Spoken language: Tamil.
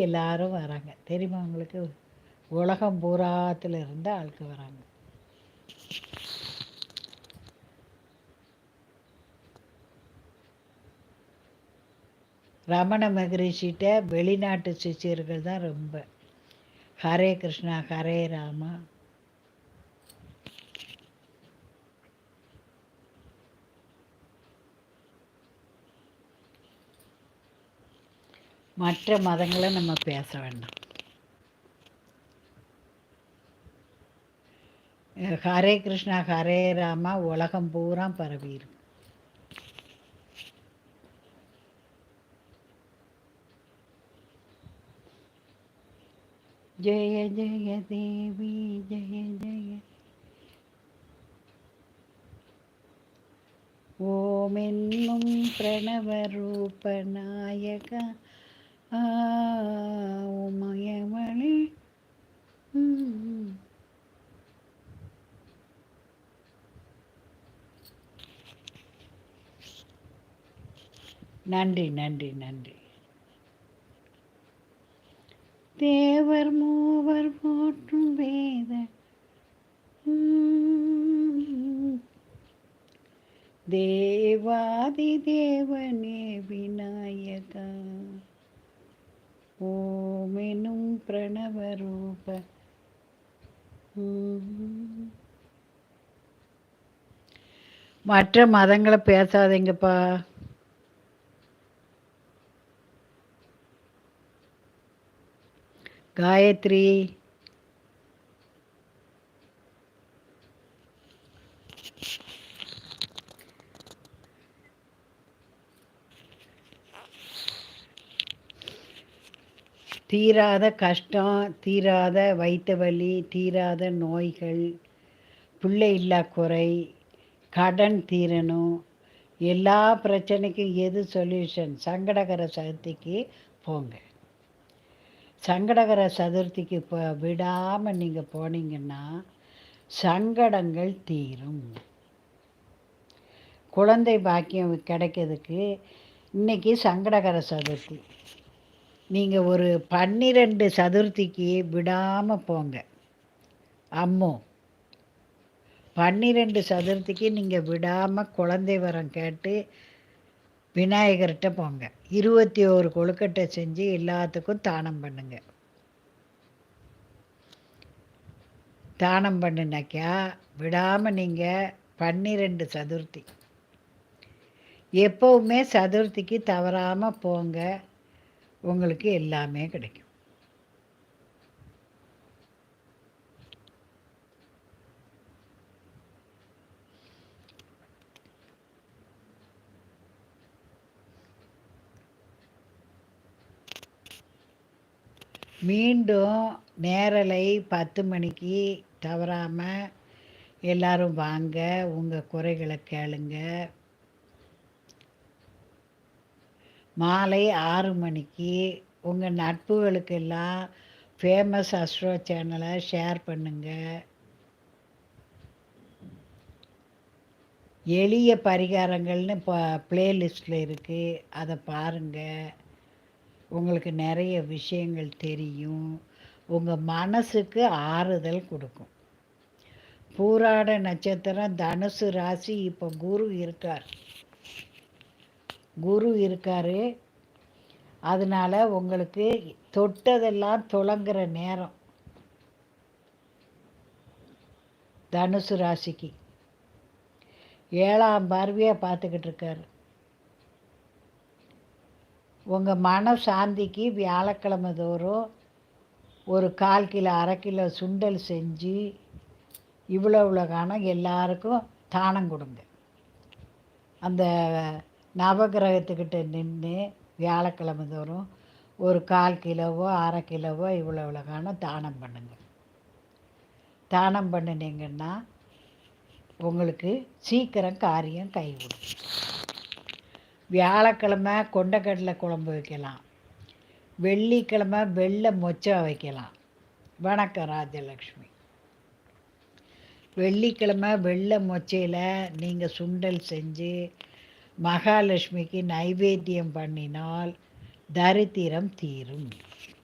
எல்லாரும் வராங்க. தெரியுமா உங்களுக்கு? உலகம் பூராத்தில் இருந்து ஆளுக்கு வராங்க. ரமண மகரிஷிட்ட வெளிநாட்டு சிஷியர்கள் தான் ரொம்ப. ஹரே கிருஷ்ணா ஹரே ராமா. மற்ற மதங்களை நம்ம பேச வேண்டாம். ஹரே கிருஷ்ணா ஹரே ராமா உலகம் பூரா பரவி ஜெய ஜெய தேவி ஜெய ஜெய. ஓமென்னும் பிரணவரூப நாயகா. உமயமணி நன்றி நன்றி நன்றி. தேவர் மூவர் போற்றும் வேத. தேவாதி தேவனே விநாயகா. ஓமெனும் பிரணவரூப. மற்ற மதங்களை பேசாதீங்கப்பா. காயத்ரி தீராத கஷ்டம் தீராத வயிற்று வலி தீராத நோய்கள் பிள்ளை இல்லா குறை கடன் தீரணும் எல்லா பிரச்சனைக்கும் எது சொல்யூஷன் சங்கடகர சதுர்த்திக்கு போங்க. சங்கடகர சதுர்த்திக்கு போ விடாமல் நீங்கள் போனீங்கன்னா சங்கடங்கள் தீரும். குழந்தை பாக்கியம் கிடைக்கிறதுக்கு இன்றைக்கி சங்கடகர சதுர்த்தி. நீங்கள் ஒரு பன்னிரெண்டு சதுர்த்திக்கு விடாமல் போங்க. அம்மோ பன்னிரெண்டு சதுர்த்திக்கு நீங்கள் விடாமல் குழந்தை வரம் கேட்டு விநாயகர்கிட்ட போங்க. இருபத்தி ஓரு கொழுக்கட்டை செஞ்சு எல்லாத்துக்கும் தானம் பண்ணுங்க. தானம் பண்ணினாக்கா விடாமல் நீங்கள் பன்னிரெண்டு சதுர்த்தி. எப்போவுமே சதுர்த்திக்கு தவறாமல் போங்க. உங்களுக்கு எல்லாமே கிடைக்கும். மீண்டும் நேரலை பத்து மணிக்கு தவறாமல் எல்லாரும் வாங்க உங்கள் குறைகளை கேளுங்க. மாலை ஆறு மணிக்கு உங்கள் நட்புகளுக்கெல்லாம் ஃபேமஸ் அஸ்ட்ரோ சேனலை ஷேர் பண்ணுங்கள் எளிய பரிகாரங்கள்னு இப்போ ப்ளேலிஸ்டில் இருக்குது அதை பாருங்கள் உங்களுக்கு நிறைய விஷயங்கள் தெரியும். உங்கள் மனசுக்கு ஆறுதல் கொடுக்கும். பூராட நட்சத்திரம் தனுசு ராசி இப்போ குரு இருக்கார். குரு இருக்கார். அதனால் உங்களுக்கு தொட்டதெல்லாம் துளங்குற நேரம். தனுசு ராசிக்கு. ஏழாம் பார்வையாக பார்த்துக்கிட்டு இருக்காரு. உங்கள் மன சாந்திக்கு வியாழக்கிழமை தோறும் ஒரு கால் கிலோ அரை கிலோ சுண்டல் செஞ்சு இவ்வளோ இவ்வளோ காணம் எல்லாருக்கும் தானம் கொடுங்க. அந்த நவகிரகத்துக்கிட்ட நின்று வியாழக்கிழமை தோறும் ஒரு கால் கிலோவோ அரை கிலோவோ இவ்வளோ இவ்வளோ தானம் பண்ணுங்க. தானம் பண்ணினீங்கன்னா உங்களுக்கு சீக்கிரம் காரியம் கைவிடும். வியாழக்கிழமை கொண்டக்கடலை குழம்பு வைக்கலாம். வெள்ளிக்கிழமை வெள்ளை மொச்சை வைக்கலாம். வணக்கம் ராஜலக்ஷ்மி. வெள்ளிக்கிழமை வெள்ளை மொச்சையில் நீங்கள் சுண்டல் செஞ்சு மகாலட்சுமிக்கு நைவேத்தியம் பண்ணினால் தரித்திரம் தீரும்.